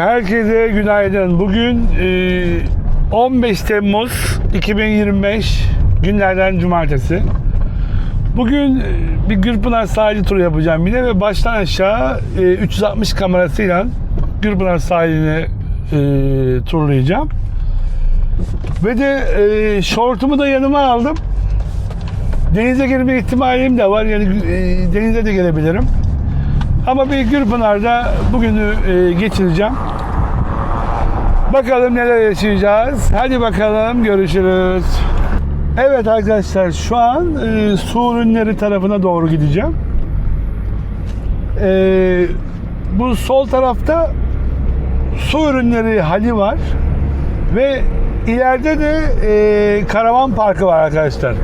Herkese günaydın. Bugün e, 15 Temmuz 2025 günlerden cumartesi. Bugün e, bir Gürpınar sahili turu yapacağım yine ve baştan aşağı e, 360 kamerasıyla Gürpınar sahilini e, turlayacağım. Ve de e, şortumu da yanıma aldım. Denize girme ihtimalim de var. Yani e, denize de gelebilirim. Ama bir Gürpınar'da bugünü e, geçireceğim. Bakalım neler yaşayacağız. Hadi bakalım görüşürüz. Evet arkadaşlar şu an e, su ürünleri tarafına doğru gideceğim. E, bu sol tarafta su ürünleri hali var. Ve ileride de e, karavan parkı var arkadaşlar.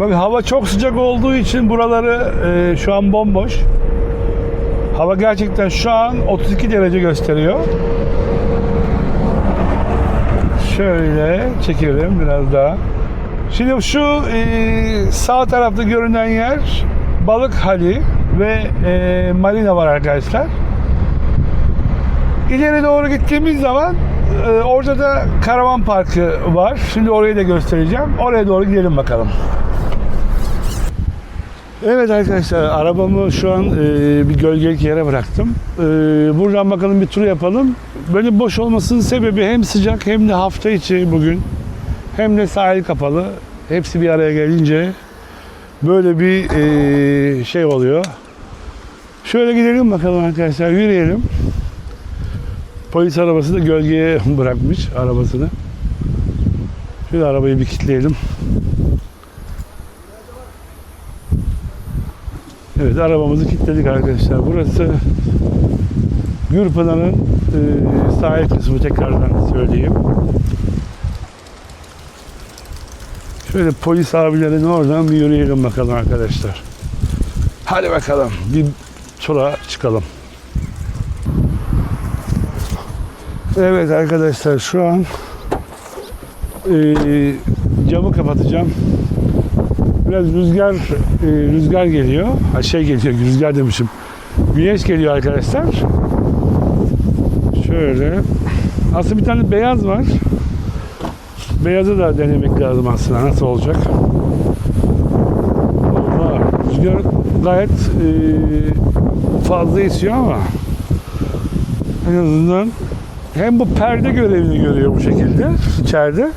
Bakın hava çok sıcak olduğu için buraları e, şu an bomboş. Hava gerçekten şu an 32 derece gösteriyor. Şöyle çekelim biraz daha. Şimdi şu e, sağ tarafta görünen yer balık hali ve e, marina var arkadaşlar. İleri doğru gittiğimiz zaman e, orada da karavan parkı var. Şimdi orayı da göstereceğim. Oraya doğru gidelim bakalım. Evet arkadaşlar arabamı şu an e, bir gölgelik yere bıraktım. E, buradan bakalım bir tur yapalım. Böyle boş olmasının sebebi hem sıcak hem de hafta içi bugün hem de sahil kapalı. Hepsi bir araya gelince böyle bir e, şey oluyor. Şöyle gidelim bakalım arkadaşlar yürüyelim. Polis arabası da gölgeye bırakmış arabasını. Şöyle arabayı bir kilitleyelim. Evet arabamızı kilitledik arkadaşlar. Burası Gürpınar'ın e, sahil kısmı tekrardan söyleyeyim. Şöyle polis abilerin oradan bir yürüyelim bakalım arkadaşlar. Hadi bakalım bir tura çıkalım. Evet arkadaşlar şu an e, camı kapatacağım. Biraz rüzgar e, rüzgar geliyor. Ha şey geliyor, rüzgar demişim. Güneş geliyor arkadaşlar. Şöyle. Aslında bir tane beyaz var. Beyazı da denemek lazım aslında. Nasıl olacak? Vallahi rüzgar gayet e, fazla esiyor ama en azından hem bu perde görevini görüyor bu şekilde içeride.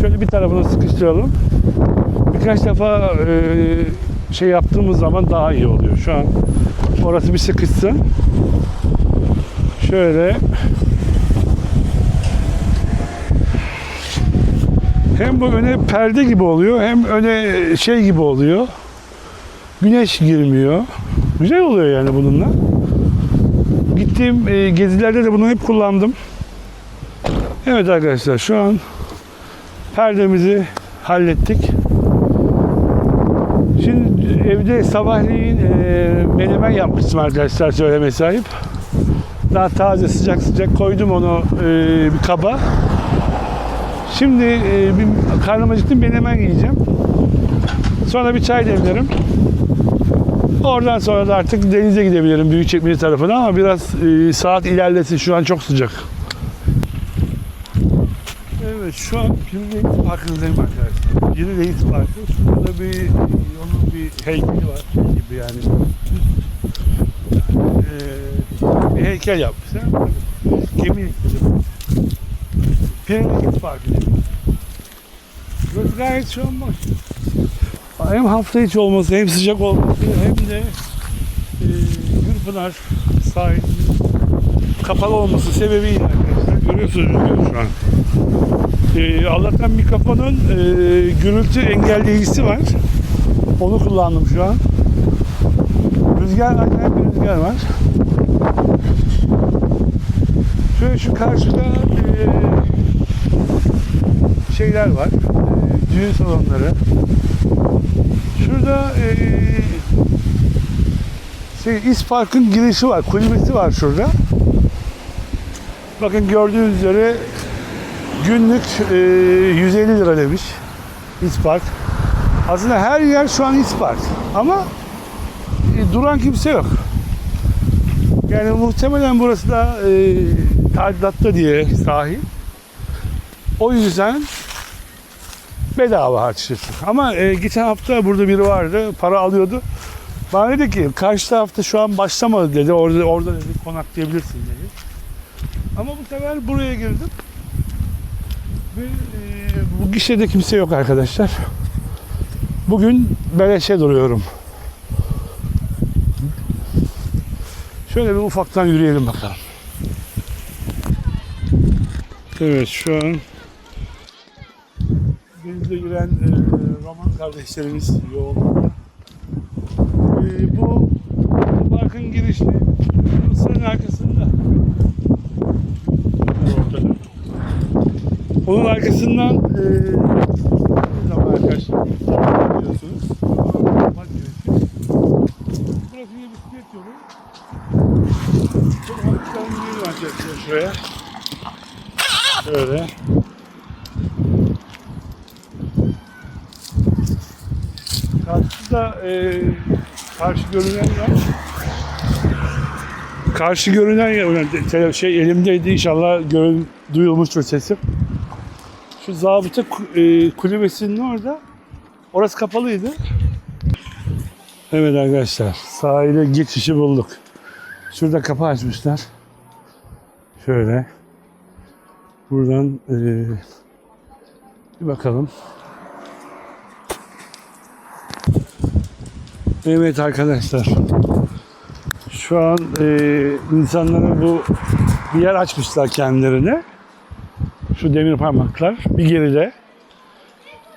Şöyle bir tarafına sıkıştıralım birkaç defa e, şey yaptığımız zaman daha iyi oluyor. Şu an orası bir sıkışsın. Şöyle hem bu öne perde gibi oluyor hem öne şey gibi oluyor. Güneş girmiyor. Güzel oluyor yani bununla. Gittiğim e, gezilerde de bunu hep kullandım. Evet arkadaşlar şu an perdemizi hallettik. Evde sabahleyin e, menemen yapmıştım arkadaşlar söyleme sahip. Daha taze sıcak sıcak koydum onu e, bir kaba. Şimdi e, bir karnım acıktı menemen yiyeceğim. Sonra bir çay demlerim. Oradan sonra da artık denize gidebilirim Büyükçekmece tarafına ama biraz e, saat ilerlesin şu an çok sıcak. Evet şu an Piri Reis Parkı'ndayım arkadaşlar. Piri Reis Parkı. Şurada bir bir heykeli var gibi yani. Ee, bir heykel yapmışlar. Gemi Reis Parkı. Burası gayet şu an boş. Hem hafta içi olması hem sıcak olması hem de e, Gürpınar sahilinin kapalı olması sebebiyle arkadaşlar görüyorsunuz şu an. Ee, Allah'tan mikrofonun e, gürültü engelleyicisi var. Onu kullandım şu an. Rüzgar acayip bir rüzgar var. Şöyle şu karşıda e, şeyler var. E, düğün salonları. Şurada e, şey, İspark'ın girişi var. Kulübesi var şurada. Bakın gördüğünüz üzere günlük e, 150 lira demiş İspark. Aslında her yer şu an İspark ama e, duran kimse yok. Yani muhtemelen burası da e, tadilatta diye sahil. O yüzden bedava açıkçası. Ama e, geçen hafta burada biri vardı, para alıyordu. Bana dedi ki karşı tarafta şu an başlamadı dedi. Orada orada dedi konaklayabilirsin dedi. Ama bu sefer buraya girdim. Ve e, bu gişede kimse yok arkadaşlar. Bugün beleşe duruyorum. Şöyle bir ufaktan yürüyelim bakalım. Evet şu an denize giren e, Roman kardeşlerimiz yoğunlukta. E, bu parkın girişi Mısır'ın arkasında. Onun arkasından e, arkadaşlar biliyorsunuz. Burası bir bisiklet yolu. Çok hafiften yürüyelim arkadaşlar şuraya. Şöyle. Karşıda e, karşı görünen yer. Karşı görünen yer. Şey elimdeydi inşallah görün, duyulmuştur sesim. Şu zabıta e, kulübesinin orada. Orası kapalıydı. Evet arkadaşlar sahile geçişi bulduk. Şurada kapı açmışlar. Şöyle. Buradan e, bir bakalım. Evet arkadaşlar. Şu an e, insanlara bu bir yer açmışlar kendilerine. Şu demir parmaklar bir geride.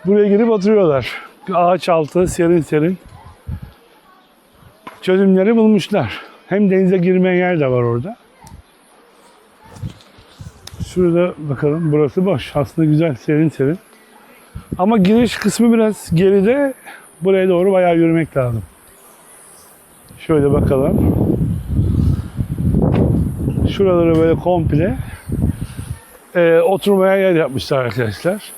Buraya girip oturuyorlar. Bir ağaç altı serin serin. Çözümleri bulmuşlar. Hem denize girmeyen yer de var orada. Şurada bakalım burası boş. Aslında güzel serin serin. Ama giriş kısmı biraz geride. Buraya doğru bayağı yürümek lazım. Şöyle bakalım. Şuraları böyle komple e, oturmaya yer yapmışlar arkadaşlar.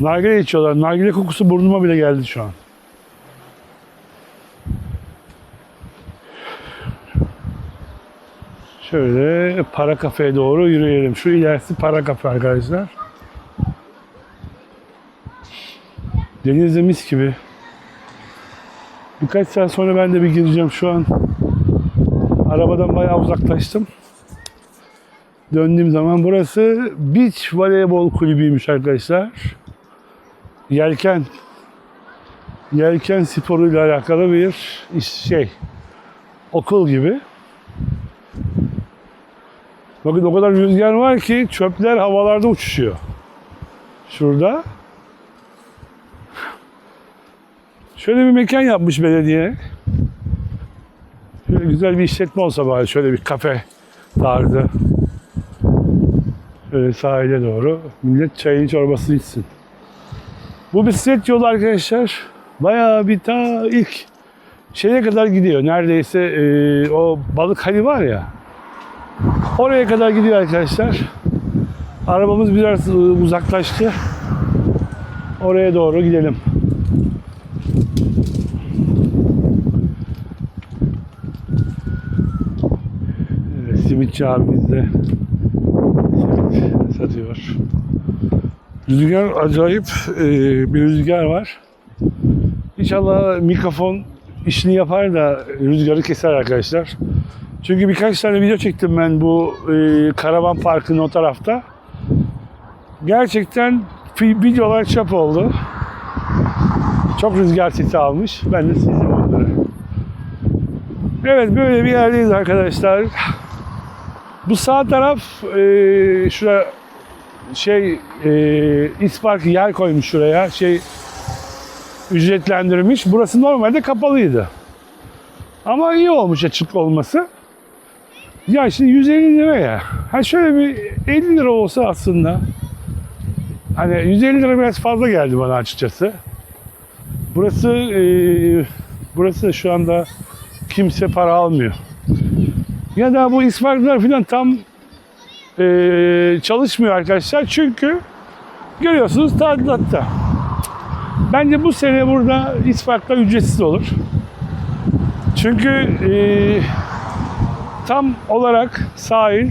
Nargile içiyorlar. Nargile kokusu burnuma bile geldi şu an. Şöyle para kafeye doğru yürüyelim. Şu ilerisi para kafe arkadaşlar. Denizde mis gibi. Birkaç saat sonra ben de bir gireceğim şu an. Arabadan bayağı uzaklaştım. Döndüğüm zaman burası Beach Voleybol Kulübü'ymüş arkadaşlar. Yelken yelken sporuyla alakalı bir şey okul gibi. Bakın o kadar rüzgar var ki çöpler havalarda uçuşuyor. Şurada. Şöyle bir mekan yapmış belediye. Şöyle güzel bir işletme olsa bari şöyle bir kafe tarzı. Şöyle sahile doğru millet çayını çorbasını içsin. Bu bisiklet yolu arkadaşlar bayağı bir ta ilk şeye kadar gidiyor. Neredeyse e, o balık hali var ya oraya kadar gidiyor arkadaşlar. Arabamız biraz e, uzaklaştı. Oraya doğru gidelim. Evet, simitçi abimiz de satıyor. Rüzgar acayip e, bir rüzgar var. İnşallah mikrofon işini yapar da rüzgarı keser arkadaşlar. Çünkü birkaç tane video çektim ben bu e, karavan parkının o tarafta. Gerçekten videolar çöp oldu. Çok rüzgar sesi almış. Ben de sildim onları. Evet böyle bir yerdeyiz arkadaşlar. Bu sağ taraf e, şura şey e, İspark yer koymuş şuraya. Şey ücretlendirmiş. Burası normalde kapalıydı. Ama iyi olmuş açık olması. Ya şimdi 150 lira ya. Ha şöyle bir 50 lira olsa aslında. Hani 150 lira biraz fazla geldi bana açıkçası. Burası e, burası şu anda kimse para almıyor. Ya da bu isparklar falan tam e, çalışmıyor arkadaşlar. Çünkü görüyorsunuz tadilatta. Bence bu sene burada isparklar ücretsiz olur. Çünkü e, tam olarak sahil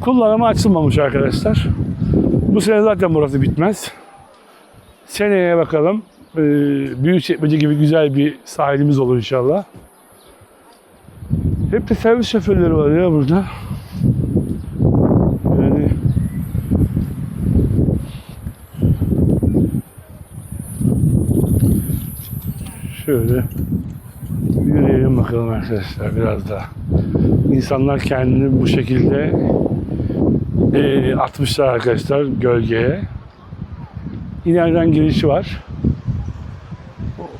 kullanıma açılmamış arkadaşlar. Bu sene zaten burası bitmez. Seneye bakalım. Ee, Büyükçekmece gibi güzel bir sahilimiz olur inşallah. Hep de servis şoförleri var ya burada. Yani şöyle yürüyelim bakalım arkadaşlar biraz daha. İnsanlar kendini bu şekilde e, atmışlar arkadaşlar gölgeye. İleriden girişi var.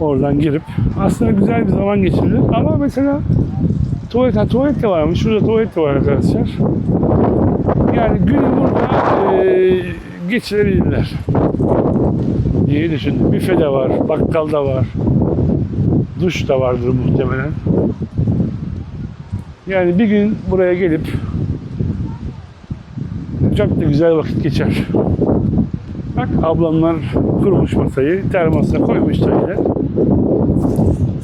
Oradan girip aslında güzel bir zaman geçirilir ama mesela tuvalet, ha, tuvalet de varmış. Şurada tuvalet de var arkadaşlar. Yani günü burada e, geçirebilirler diye düşündüm. Büfe de var, bakkal da var. Duş da vardır muhtemelen. Yani bir gün buraya gelip çok da güzel vakit geçer. Bak ablamlar kurmuş masayı, termosuna koymuş çayı.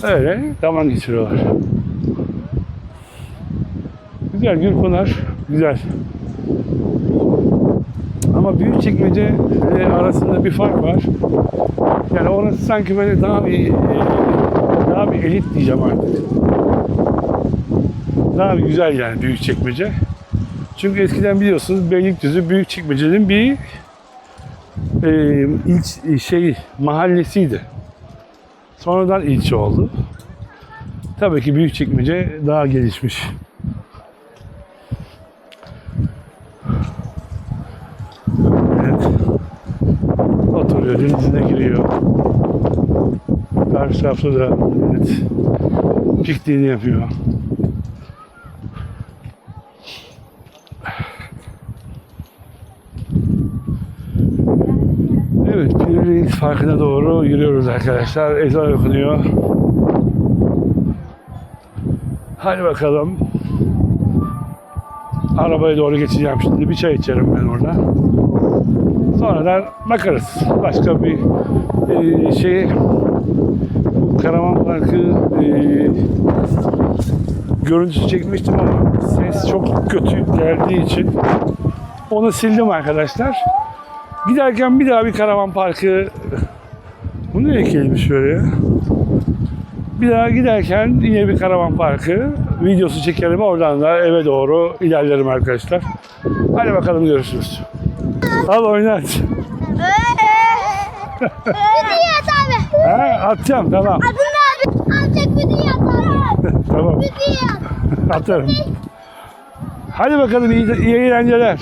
Öyle zaman geçiriyorlar. Güzel Gürpınar, güzel. Ama Büyükçekmece e, arasında bir fark var. Yani orası sanki böyle daha bir e, daha bir elit diyeceğim artık. Daha bir güzel yani Büyükçekmece. Çünkü eskiden biliyorsunuz Beylikdüzü Büyükçekmece'nin bir e, ilç şey mahallesiydi. Sonradan ilçe oldu. Tabii ki Büyükçekmece daha gelişmiş. Evet. Oturuyor, denizine giriyor. Karşı tarafta da evet, pikniğini yapıyor. Evet, Piri Parkı'na doğru yürüyoruz arkadaşlar. Ezan okunuyor. Hadi bakalım. Arabaya doğru geçeceğim şimdi. Bir çay içerim ben orada. Sonradan bakarız. Başka bir e, şey Karaman Parkı e, görüntüsü çekmiştim ama ses çok kötü geldiği için onu sildim arkadaşlar. Giderken bir daha bir karavan parkı bu ne ekilmiş böyle? Bir daha giderken yine bir karavan parkı videosu çekerim oradan da eve doğru ilerlerim arkadaşlar. Hadi bakalım görüşürüz. Al oynat. Video at abi. Ha, atacağım tamam. Ne abi? Azıcık video at abi. tamam Video at. atarım. Hadi bakalım iyi, iyi eğlenceler.